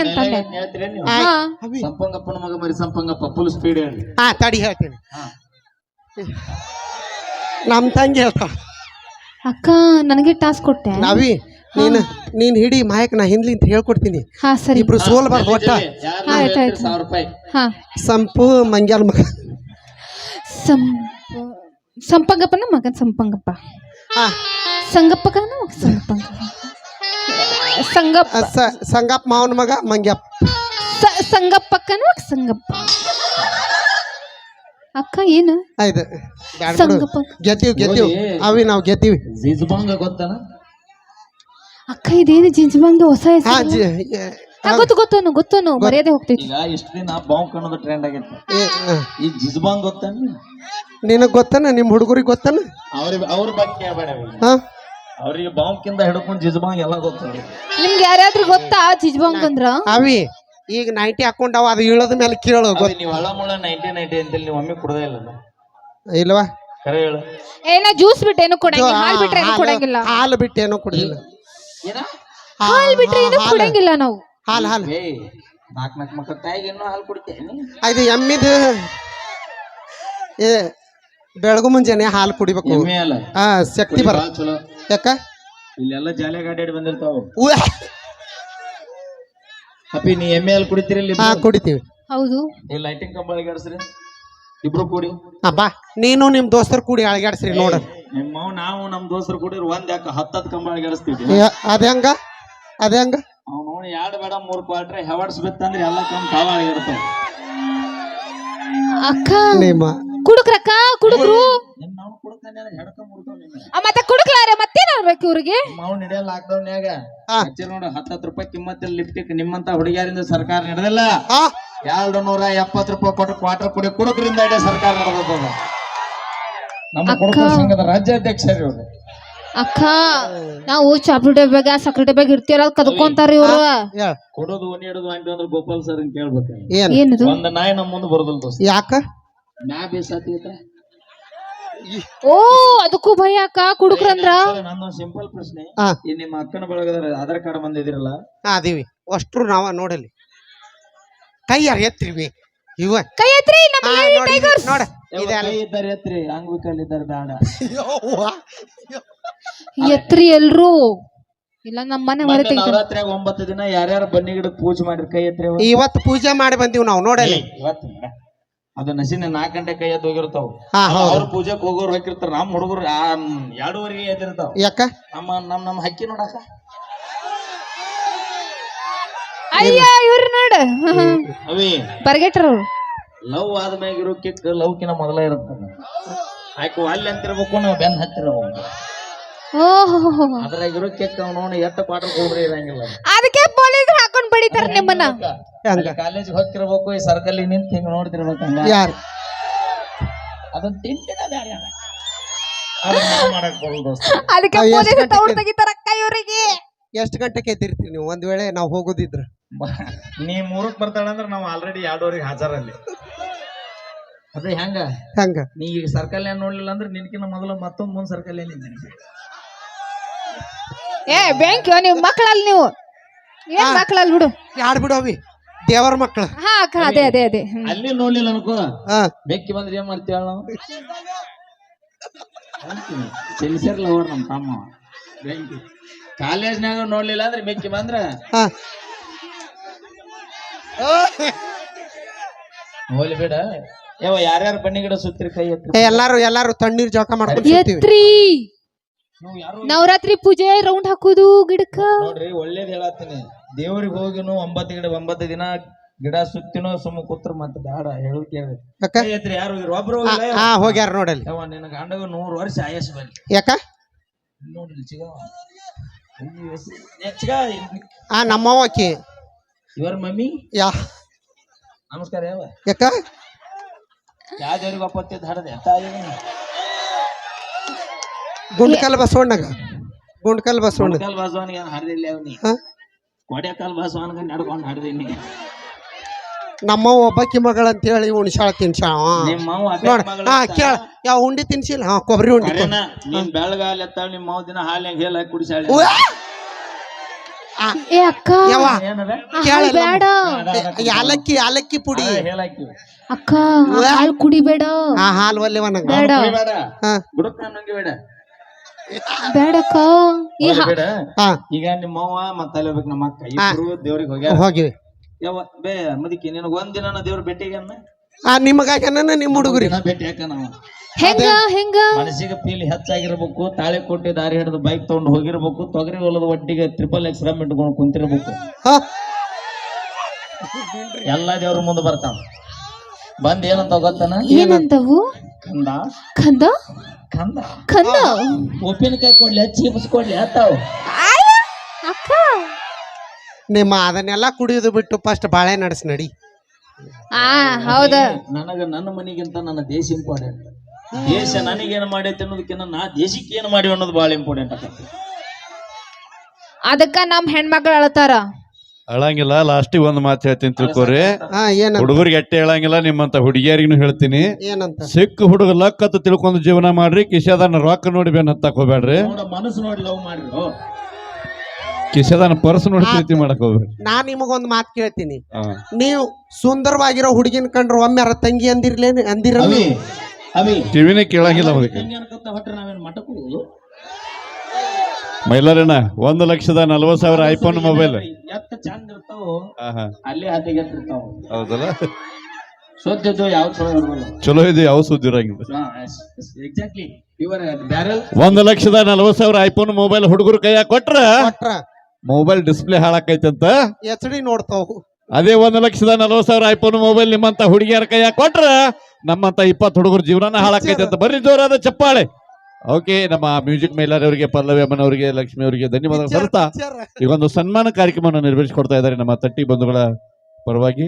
ಅಂತಂದೆ. ಸಂಪಂಗಪ್ಪನ ಮಗ ಮರಿ ಸಂಪಂಗಪ್ಪ ಫುಲ್ ಸ್ಪೀಡ್ ಹೇಳಿ. ಹಾ ತಡಿ ಹೇಳ್ತೀನಿ. ನಮ್ ನಮ್ಮ ತಂಗಿ ಹೇಳ್ತಾಳ. ಅಕ್ಕ ನನಗೆ ಟಾಸ್ಕ್ ಕೊಟ್ಟೆ. ನವಿ ನೀನು ನೀನ್ ಹಿಡಿ ಮಾಯಕ್ ನಾ ಹಿಂದ್ಲಿಂತ ಹೇಳ್ಕೊಡ್ತೀನಿ. ಹಾ ಸರಿ. ಇಬ್ರು ಸೋಲ್ಬಾರ್ದು ಒಟ್ಟ ಹಾ, ಆಯ್ತು, ಆಯ್ತು. ಸಾವಿರ ರೂಪಾಯಿ? ಹಾ. ಸಂಪು ಮಂಗ್ಯಾಲ್ ಮಗ. ಸಂ ಸಂಪಂಗಪ್ಪನ ಮಗನ್ ಸಂಪಂಗಪ್ಪ. ಹಾ. ಸಂಗಪ್ಪಗನ ಸಂಪಂಗಪ್ಪ. ಸಂಗಪ್ಪ. ಸ- ಸಂಗಪ್ಪ ಮಾವನ ಮಗ ಮಂಗ್ಯಪ್ಪ. ಸ- ಸಂಗಪ್ಪಕ್ಕನ ಸಂಗಪ್ಪ. ಅಕ್ಕ ಏನು? ಆಯ್ತು ಬ್ಯಾಡ ಬಿಡು. ಸಂಗಪ್ಪ. ಗೆದ್ದೀವಿ ಗೆದ್ದೀವಿ. ಅವಿ ನಾವು ಗೆದ್ದೀವಿ. ಜಿಜ್ಬಾಂಗ ಗೊತ್ತಾನ? ಅಕ್ಕ ಇದೇನು ಜಿಂಜ್ಬಂಗ ಹೊಸ ಹಾ ಹೆಸರು ಜಿ ಏ, ಹಾ, ಗೊತ್ತು ಗೊತ್ತನು ಗೊತ್ತನು ಮರ್ಯಾದೆ ಹೋಗ್ತೈತಿ. ಈಗ ಇಷ್ಟ ದಿನ ಬಾಂಕ್ ಟ್ರೆಂಡ್ ಆಗೈತೆ. ಏ, ಆ, ಈ ಜಿಜ್ಬಾಂಗ್ ಗೊತ್ತಾನ ನಿನಗ್ ಗೊತ್ತನ? ನಿಮ್ಮ ಹುಡುಗರಿಗೆ ಗೊತ್ತನ? ಅವ್ರಿಗೆ ಅವ್ರ ಬಗ್ಗೆ ಹಾ? ಅವ್ರಿಗೆ ಬಾಂಬ್ ಕಿಂದ ಹಿಡ್ಕೊಂಡು ಜಿಜ್ಬಾಂಗ್ ಎಲ್ಲ ಗೊತ್ತಾಗ ನಿಮ್ಗೆ ಯಾರ್ಯಾದ್ರು ಗೊತ್ತಾ ಜಿಜ್ಬಾಂಗ್ ಅಂದ್ರ? ಅವಿ ಈಗ ನೈಂಟಿ ಹಾಕೊಂಡವ ಅದು ಇಳದ ಮೇಲೆ ಕೇಳು ಗೊತ್ತ. ನೀವು ಹಳ ಮುಳ ನೈಂಟಿ ನೈಂಟಿ ಅಂತೇಳಿ ನೀವು ಒಮ್ಮೆ ಕುಡ್ದೇ ಇಲ್ಲ ಇಲ್ವಾ? ಕರೆ ಹೇಳು. ಏನ ಜ್ಯೂಸ್ ಬಿಟ್ಟು ಏನು ಕೊಡಂಗಿಲ್ಲ ಹಾಲು ಬಿಟ್ರೆ ಏನು ಹಾಲು- ಕೊಡಂಗಿಲ್ಲ. ಹಾಲು ಬಿಟ್ಟು ಏನೋ ಕುಡಿದಿಲ್ಲ. ಏನ? ಹಾಲು ಬಿಟ್ರೆ ಏನು ಕೊಡಂಗಿಲ್ಲ ನಾವು. ಹಾಲು ಹಾಲು. ಏ ನಾಲ್ಕು ನಾಲ್ಕು ಮಕ್ಕಳ ತಾಯಿಗೆ ಇನ್ನೂ ಹಾಲು ಕುಡಿತೇನೆ. ಅದು ಎಮ್ಮಿದು. ಏ ಬೆಳಗು ಮುಂಜಾನೆ ಹಾಲು ಕುಡಿಬೇಕು. ಎಮ್ಮೆ ಅಲ್ಲ ಹಾ ಶಕ್ತಿ ಬರ ಭಾಳ ಚಲೋ. ಯಾಕ? ಇಲ್ಲೆಲ್ಲ ಜಾಲಿಯಾಗ ಅಡ್ಡಾಡಿ ಬಂದಿರ್ತಾವ. ಉವ್ಯಾ. ಅಪ್ಪಿ ನೀ ಎಮ್ಮೆ ಹಾಲು ಕುಡಿತೀರಿ ಹಾ ಕುಡಿತೀವಿ. ಹೌದು. ಈ ಲೈಟಿಂಗ್ ಕಂಬ ಅಳಿಗಾಡ್ಸ್ರಿ. ಇಬ್ರು ಕೂಡಿ. ಹಾ ಬಾ. ನೀನು ನಿಮ್ ದೋಸ್ತರು ಕೂಡಿ ಅಳಗಾಡ್ಸ್ರಿ ನೋಡ. ನಿಮ್ಮ ನಾವು ನಮ್ಮ ದೋಸ್ತರು ಕೂಡಿ ಒಂದ್ ಯಾಕ ಹತ್ತತ್ ಕಂಬ ಅಳಗಾಡಿಸ್ತೀವಿ ಅದ ಹೆಂಗ? ಅದ ಹೆಂಗ? ಅವ್ನು ನೋಡಿ ಎರಡು ಬೇಡ ಮೂರು ಕ್ವಾರ್ಟರ್ ಹೆವಡ್ಸ್ ಬಿತ್ತಂದ್ರೆ ಎಲ್ಲ ಕಂಬ ತಾವ ಅಳಿಗಿರ್ತಾವ ಅಕ್ಕ. ನಿಮ್ಮ ಕುಡುಕ್ರಕ್ಕ? ಕುಡುಕ್ರು? ಮತ್ತ ಕುಡುಕ್ಲಾರೆ ಮತ್ತೇನ್ ಆಗ್ಬೇಕು ಇವ್ರಿಗೆ? ಮಾವು ನಡೆಯಲ್ಲ ಲಾಕ್ಡೌನ್ಯಾಗ ಹಾ. ಹಚ್ಚಿ ನೋಡು ಹತ್ತತ್ತು ರೂಪಾಯಿ ಕಿಮ್ಮತ್ತಲ್ಲಿ ಲಿಫ್ಟಿಕ್ ನಿಮ್ಮಂತ ಹುಡುಗಿಯರಿಂದ ಸರ್ಕಾರ ನಡೆದಿಲ್ಲ. ಎರಡು ನೂರ ಎಪ್ಪತ್ತು ರೂಪಾಯಿ ಕೊಟ್ಟು ಕ್ವಾರ್ಟರ್ ಕುಡಿ ಕುಡುಕ್ರಿಂದ ಇಡೀ ಸರ್ಕಾರ ನಡೆದ ನಮ್ಮ ಕುಡುಕ ಸಂಘದ ರಾಜ್ಯಾಧ್ಯಕ್ಷರು ಇವ್ರು. ಅಕ್ಕ ನಾವು ಚಾಪ್ಲಿ ಡಬ್ಯಾಗ ಸಕ್ರೆ ಡಬ್ಯಾಗ ಇರ್ತೀರ ಕದ್ಕೊಂತಾರ ಇವ್ರು. ಹೇಳ್. ಕೊಡೋದು ಒನ್ ಅಂಟಿ ಅಂದ್ರೆ ಗೋಪಾಲ್ ಸರ್ ಕೇಳ್ಬೇಕು. ಏನ್? ಏನದು? ಒಂದ್ ನಾಯಿ ನಮ್ಮ ಮುಂದೆ ಬರೋದಿಲ್ಲ ದೋಸ್ತ. ಯಾಕ? ಮ್ಯಾ ಬೇಸಾತಿ ಓ ಅದಕ್ಕೂ ಭಯ ಅಕ್ಕ ಕುಡುಕ್ರಂದ್ರ? ನಂದೊಂದು ಸಿಂಪಲ್ ಪ್ರಶ್ನೆ. ಹಾ. ಈ ನಿಮ್ಮ ಅಕ್ಕನ ಬಳಗದ ಆಧಾರ್ ಕಾರ್ಡ್ ಬಂದಿದಿರಲ್ಲ ಹಾ ಅದೀವಿ. ಅಷ್ಟ್ರು ನಾವ ನೋಡಲಿ. ಕೈ ಯಾರು ಎತ್ತಿರ್ವಿ ಇವ. ಕೈ ಎತ್ರಿ ನಮ್ಮ ಹಾ, ನೋಡಿ, tigers. ನೋಡ. ಯಾವ ಇದೆ ಕೈ ಇದ್ದಾರೆ ಎತ್ರಿ ಅಂಗ್ವಿಕಲ್ ಇದ್ದಾರೆ ಬೇಡ. ಎತ್ರಿ ಎಲ್ರು. ಇಲ್ಲ ನಮ್ಮ ಮನೆ ಹೊರ ಮೊನ್ನೆ ತೆಗಿತಾರೆ ನವರಾತ್ರಿಯಾಗ ಒಂಬತ್ತು ದಿನ ಯಾರ್ಯಾರು ಬನ್ನಿ ಗಿಡಕ್ಕೆ ಪೂಜೆ ಮಾಡಿರ್ ಕೈ ಎತ್ರಿ ಇವತ್ತು ಪೂಜೆ ಮಾಡಿ ಬಂದೀವಿ ನಾವು ನೋಡಲಿ. ಇವತ್ತು. ಅದು ನಸಿನ ನಾಲ್ಕು ಗಂಟೆ ಕೈ ಎದ್ದು ಹೋಗಿರ್ತಾವ. ಹಾ ಹೌದು. ಅವ್ರ ಪೂಜೆಗೆ ಹೋಗೋರು ಹಾಕಿರ್ತಾರ. ನಮ್ಮ ಹುಡುಗರು ಎರಡೂವರೆಗೆ ಎದ್ದಿರ್ತಾವ. ಯಾಕ? ನಮ್ಮ ನಮ್ಮ ನಮ್ಮ ಹಕ್ಕಿ ನೋಡಕ ಅಯ್ಯೋ ಇವ್ರು ನೋಡ. ಅವಿ ಬರ್ಗೆಟ್ರ. ಅವ್ರು ಲವ್ ಆದ್ಮ್ಯಾಗ ಇರೋ ಕಿಕ್ ಲವ್ಕಿನ ಮೊದಲ ಇರುತ್ತೆ. ಆಯ್ಕು ಅಲ್ಲಿ ಅಂತಿರ್ಬೇಕು ನಾವು ಬೆನ್ ಓಹೋ. ಅದ್ರಾಗ ಇರೋ ಕಿಕ್ ನೋಡಿ ಎಷ್ಟು ಕ್ವಾರ್ಟರ್ ಹೋಗ್ರಿ ಇರಂಗಿಲ್ಲ. ಪೊಲೀಸ್ ನಿಮ್ಮನ್ನ? ಹಂಗ. ಕಾಲೇಜ್ ಹೋಗ್ತಿರ್ಬೇಕು ಈ ಸರ್ಕಲ್ ನಿಂತ ಹಿಂಗ ನೋಡ್ತಿರ್ಬೇಕು ಹಂಗ. ಯಾರು? ಅದನ್ನ ತಿಂತಿನ ಬ್ಯಾರೆ ಅದ. ಅದನ್ನ ನಾವ್ ಮಾಡಕ್ ಬರಲ್ಲ ದೋಸ್ತ ಅದಕ್ಕೆ ಅವ್ ಎಷ್ಟ್ ಪೊಲೀಸ್ ಗಂಟೆಗೆ? ತಗೊಂಡ್ ತೆಗಿತಾರಕ್ಕ ಇವ್ರಿಗೆ? ಎಷ್ಟು ಗಂಟೆಗೆ ಎದ್ದಿರ್ತೀರಿ ನೀವು? ಒಂದ್ ವೇಳೆ ನಾವು ಹೋಗೋದಿದ್ರ. ಬ- ನೀ ಮೂರಕ್ ಬರ್ತಾಳಂದ್ರ ನಾವು ಆಲ್ರೆಡಿ ಎರಡೂವರೆಗೆ ಹಾಜರಲ್ಲಿ. ಅದೇ ಹೆಂಗ? ಹಂಗ? ನೀ ಈಗ ಸರ್ಕಲ್ ಏನ್ ನೋಡ್ಲಿಲ್ಲ ಅಂದ್ರೆ ನಿನ್ಕಿನ ಮೊದಲು ಮತ್ತೊಂದ್ ಮುಂದ್ ಸರ್ಕಲ್ ಏನಿದ್ದೀನಿ ಏ ಬ್ಯಾಂಕ್ ನೀವು ಮಕ್ಕಳಲ್ಲಿ ನೀವು. ಏನ್ ಮಕ್ಕಳಲ್ಲಿ ಬಿಡು. ಯಾರ್ ಬಿಡು ಅವಿ. ದೇವರ ಮಕ್ಳು. ಹಾ ಅಕ್ಕ ಅದೇ ಅದೇ. ಅದೇ ಹ್ಮ್. ಅಲ್ಲಿ ನೋಡ್ಲಿಲ್ಲ ಅನ್ಕೋ. ಹಾ. ಬೆಕ್ಕಿ ಬಂದ್ರೆ ಏನ್ ಮಾಡ್ತೀವ ನಾವು ಸಿನ್ಸಿಯರ್ ಲವರ್ ನಮ್ಮ ತಮ್ಮ ಬೆಂಕಿ. ಕಾಲೇಜ್ನಾಗ ನೋಡ್ಲಿಲ್ಲ ಅಂದ್ರೆ ಬೆಕ್ಕಿ ಬಂದ್ರ? ಹಾ. ಹೋಲಿ ಬೇಡ. ಯಾವ ಯಾರ್ಯಾರು ಬನ್ನಿ ಗಿಡ ಸುತ್ತಿರಿ ಕೈ ಎತ್ತಿ? ಎಲ್ಲಾರು ಎಲ್ಲಾರು ತಣ್ಣೀರ್ ಜೋಕ ಮಾಡ್ಕೊಂಡು ಎತ್ರಿ. ನವರಾತ್ರಿ ಪೂಜೆ ರೌಂಡ್ ಹಾಕೋದು ಗಿಡಕ್ಕ. ನೋಡ್ರಿ ಒಳ್ಳೇದ್ ಹೇಳತ್ತೀನಿ. ದೇವ್ರಿಗೆ ಹೋಗಿನು ಒಂಬತ್ತು ಗಿಡ ಒಂಬತ್ತು ದಿನ ಗಿಡ ಸುತ್ತಿನೋ ಸುಮ್ಮ ಕೂತ್ರ ಮತ್ತ ಬೇಡ ಹೇಳು ಕೇಳಿ ಯಾಕ? ಕೈ ಯಾರು ಹೋಗಿರು ಒಬ್ರು ಹೋಗಿಲ್ಲ ಹಾ ಹೋಗ್ಯಾರ ನೋಡಲ್ಲಿ. ಯಾವ ನಿನ್ನ ಗಂಡಗ ನೂರು ವರ್ಷ ಆಯಸ್ ಬರ್ಲಿ ಯಾಕ? ನೋಡ್ರಿ ಚಿಗ ಆ ನಮ್ಮವ್ವ ಆಕಿ. ಇವರ ಮಮ್ಮಿ? ಯಾ? ನಮಸ್ಕಾರ ಯಾವ ಯಾಕ? ಯಾವ ದೇವ್ರಿಗೆ ಒಪ್ಪತ್ತಿದ್ದು ಹಡದೆ? ತಾಯಿ ಗುಂಡ್ಕಲ್ ಬಸವಣ್ಣಗ? ಗುಂಡ್ಕಲ್ ಬಸವಣ್ಣ. ಕೊಡಕಾಲ್ ಬಾಸವನಿಗೆ ಏನು ಹಡ್ದಿಲ್ಲ ಅವನಿ ಹಾ? ಕೊಡೆಕಾಲ್ ಬಾಸವನಿಗೆ ನಡ್ಕೊಂಡು ಹರಿದೀನಿ. ನಮ್ಮವ್ವ ಒಬ್ಬಾಕಿ ಮಗಳ ಅಂತ ಹೇಳಿ ಉಣ್ಸಾಳ ತಿನ್ಸಾಳ ನಿಮ್ಮ ಮಾವ ನೋಡ. ಅಪ್ಪ ಹಾ ಕೇಳ. ಯಾವ ಉಂಡಿ ತಿನ್ಸಿಲ್ಲ? ಹಾ ಕೊಬ್ಬರಿ ಉಂಡಿ ಕರೆನ ನೀನ್ ಬೆಳಗಾಲ ಎತ್ತಾಳ ನಿಮ್ಮ ಮಾವ ದಿನ ಹಾಲ್ಯಾಗ ಹೇಲ್ ಹಾಕಿ ಕುಡಿಸಾಳ! ಆ, ಏ ಅಕ್ಕ. ಯವ್ವ ಏನದ ಆ ಕೇಳಲ್ಲ ಹಾಲ್ ಬೇಡ. ಯಾಲಕ್ಕಿ ಯಾಲಕ್ಕಿ ಪುಡಿ. ಹೇಳಾಕಿ ಅಕ್ಕ ಆ ಹಾಲ್ ಕುಡಿಬೇಡ. ಆ ಹಾಲು ಒಲ್ಲೆವ ನಂಗ ಬೇಡ. ಹಾ. ಬೇಡ. ಬೇಡಕ್ಕ. ಈ ಹಾ- ಬೇಡ. ಹಾ. ಈಗ ನಿಮ್ಮ ಅವ್ವ ಮತ್ತ ಅಲ್ಲಿ ಹೋಗ್ಬೇಕು ನಮ್ಮ ಅಕ್ಕ. ಇಬ್ರು ದೇವ್ರಿಗೆ ಹೋಗ್ಯಾರ. ಹೋಗಿರಿ ಯಾವ ಬೇ ಮದಿಕೆ ನಿನಗ ಒಂದಿನ ದೇವ್ರ ಭೇಟಿಗೆ ಆ ನಿಮಗಾಗ ನಿಮ್ಮ ಹುಡುಗರಿ ಭೇಟಿ ಯಾಕ ನಾವು. ಹೆಂಗ ಹೆಂಗ? ಮನಸ್ಸಿಗೆ ಫೀಲ್ ಹೆಚ್ಚಾಗಿರ್ಬೇಕು ತಾಳೆ ಕೊಟ್ಟಿ ದಾರಿ ಹಿಡಿದು ಬೈಕ್ ತಗೊಂಡು ಹೋಗಿರ್ಬೇಕು ತೊಗರಿ ಹೊಲದ ಒಟ್ಟಿಗೆ ಟ್ರಿಪಲ್ ಎಕ್ಸ್ ರಮ್ ಇಟ್ಕೊಂಡು ಕುಂತಿರ್ಬೇಕು. ಹಾ. ಎಲ್ಲಾ ದೇವ್ರ ಮುಂದೆ ಬರ್ತಾವ. ಬಂದ್ ಏನಂತ ಗೊತ್ತನ? ಏನಂತವು? ಕಂದ. ಕಂದ? ಕಂದ. ಕಂದ? ಉಪ್ಪಿನಕಾಯಿ ಕೊಡ್ಲಿ ಚೀಪ್ಸ್ ಕೊಡ್ಲಿ ಅತ್ತಾವ ಅಕ್ಕ. ನಿಮ್ಮ ಅದನ್ನೆಲ್ಲ ಕುಡಿಯೋದು ಬಿಟ್ಟು ಫಸ್ಟ್ ಬಾಳೆ ನಡೆಸ್ ನಡಿ. ಆ ಹೌದ. ನನಗ ನನ್ನ ಮನೆಗಿಂತ ನನ್ನ ದೇಶ ಇಂಪಾರ್ಟೆಂಟ್ ದೇಶ ನನಗೇನು ಮಾಡೈತೆ ಅನ್ನೋದಕ್ಕಿಂತ ನಾ ದೇಶಕ್ಕೆ ಏನು ಮಾಡಿ ಅನ್ನೋದು ಭಾಳ ಇಂಪಾರ್ಟೆಂಟ್ ಆಗತ್ತೆ ಅದಕ್ಕ ನಮ್ಮ ಹೆಣ್ಮಕ್ಳು ಅಳತಾರ. ಅಳಂಗಿಲ್ಲ ಲಾಸ್ಟಿಗೆ ಒಂದು ಮಾತು ಹೇಳ್ತೀನಿ ತಿಳ್ಕೊರಿ. ಹಾ ಏನಂತ? ಹುಡುಗರಿಗೆ ಎಟ್ಟೆ ಹೇಳಂಗಿಲ್ಲ ನಿಮ್ಮಂತ ಹುಡುಗಿಯರಿಗೂ ಹೇಳ್ತೀನಿ. ಏನಂತ? ಸಿಕ್ಕ ಹುಡುಗ ಲಕ್ ಅಂತ ತಿಳ್ಕೊಂಡು ಜೀವನ ಮಾಡ್ರಿ ಕಿಶೆದಾನ ರೊಕ್ಕ ನೋಡಿ ಬೇನ್ ಹತ್ತಾಕ್ ಹೋಗ್ಬೇಡ್ರಿ ನೋಡ ಮನಸ್ಸು ನೋಡಿ ಲವ್ ಮಾಡ್ರು ಕಿಶೆದಾನ ಪರ್ಸ್ ನೋಡಿ ಪ್ರೀತಿ ಮಾಡಕ್ ಹೋಗ್ಬೇಡ್ರಿ. ನಾ ನಿಮಗೊಂದು ಮಾತು ಕೇಳ್ತೀನಿ. ಹಾ. ನೀವು ಸುಂದರವಾಗಿರೋ ಹುಡುಗಿನ ಕಂಡ್ರ ಒಮ್ಮೆ ಅರ ತಂಗಿ ಅಂದಿರ್ಲೇನು ಅಂದಿರಲ್ಲ? ಅವಿ ಅವಿ ಕಿವಿನೇ ಕೇಳಂಗಿಲ್ಲ ಅದಕ್ಕೆ ತಂಗಿ ಅನ್ಕೊತ ಹೊಟ್ರೆ ನಾವೇನು ಮಟಕು ಮೈಲಾರಣ್ಣ ಒಂದು ಲಕ್ಷದ ನಲ್ವತ್ ಸಾವಿರ ಐಫೋನ್ ಮೊಬೈಲ್. ಎತ್ತ ಚಂದ ಇರ್ತಾವ. ಹಾ. ಅಲ್ಲೇ ಹತ್ತಿಗೆ ಇರ್ತಾವ. ಹೌದಲ್ಲ? ಸೋತಿದ್ದು ಯಾವ ಚಲೋ ಇರಲ್ಲ ಚಲೋ ಇದೆ ಯಾವ ಸುದ್ದಿ ಇರಂಗಿಲ್ಲ. ಎಕ್ಸಾಕ್ಟ್ಲಿ ಇವರ ಬ್ಯಾರಲ್ ಒಂದು ಲಕ್ಷದ ನಲ್ವತ್ತು ಸಾವಿರ ಐಫೋನ್ ಮೊಬೈಲ್ ಹುಡುಗರು ಕೈಯಾಗ ಕೊಟ್ರ ಮೊಬೈಲ್ ಡಿಸ್ಪ್ಲೇ ಹಾಳಾಕೈತಂತ ಎಚ್ ಡಿ ನೋಡ್ತಾವು. ಅದೇ ಒಂದು ಲಕ್ಷದ ನಲ್ವತ್ತು ಸಾವಿರ ಐಫೋನ್ ಮೊಬೈಲ್ ನಿಮ್ಮಂತ ಹುಡುಗಿಯರ ಕೈಯಾಗ ಕೊಟ್ರ ನಮ್ಮಂತ ಇಪ್ಪತ್ತು ಹುಡುಗರು ಜೀವನ ಹಾಳಾಕೈತೆ ಅಂತ. ಬರ್ರಿ ಜೋರಾದ ಚಪ್ಪಾಳೆ. ಓಕೆ ನಮ್ಮ ಮ್ಯೂಸಿಕ್ ಮೇಲರ್ ಅವರಿಗೆ ಪಲ್ಲವಿ ಅಮ್ಮನವರಿಗೆ ಲಕ್ಷ್ಮಿ ಅವರಿಗೆ ಧನ್ಯವಾದ ಸಲ್ಲಿಸ್ತಾ ಈಗ ಒಂದು ಸನ್ಮಾನ ಕಾರ್ಯಕ್ರಮವನ್ನು ನಿರ್ವಹಿಸಿಕೊಡ್ತಾ ಇದ್ದಾರೆ ನಮ್ಮ ತಟ್ಟಿ ಬಂಧುಗಳ ಪರವಾಗಿ.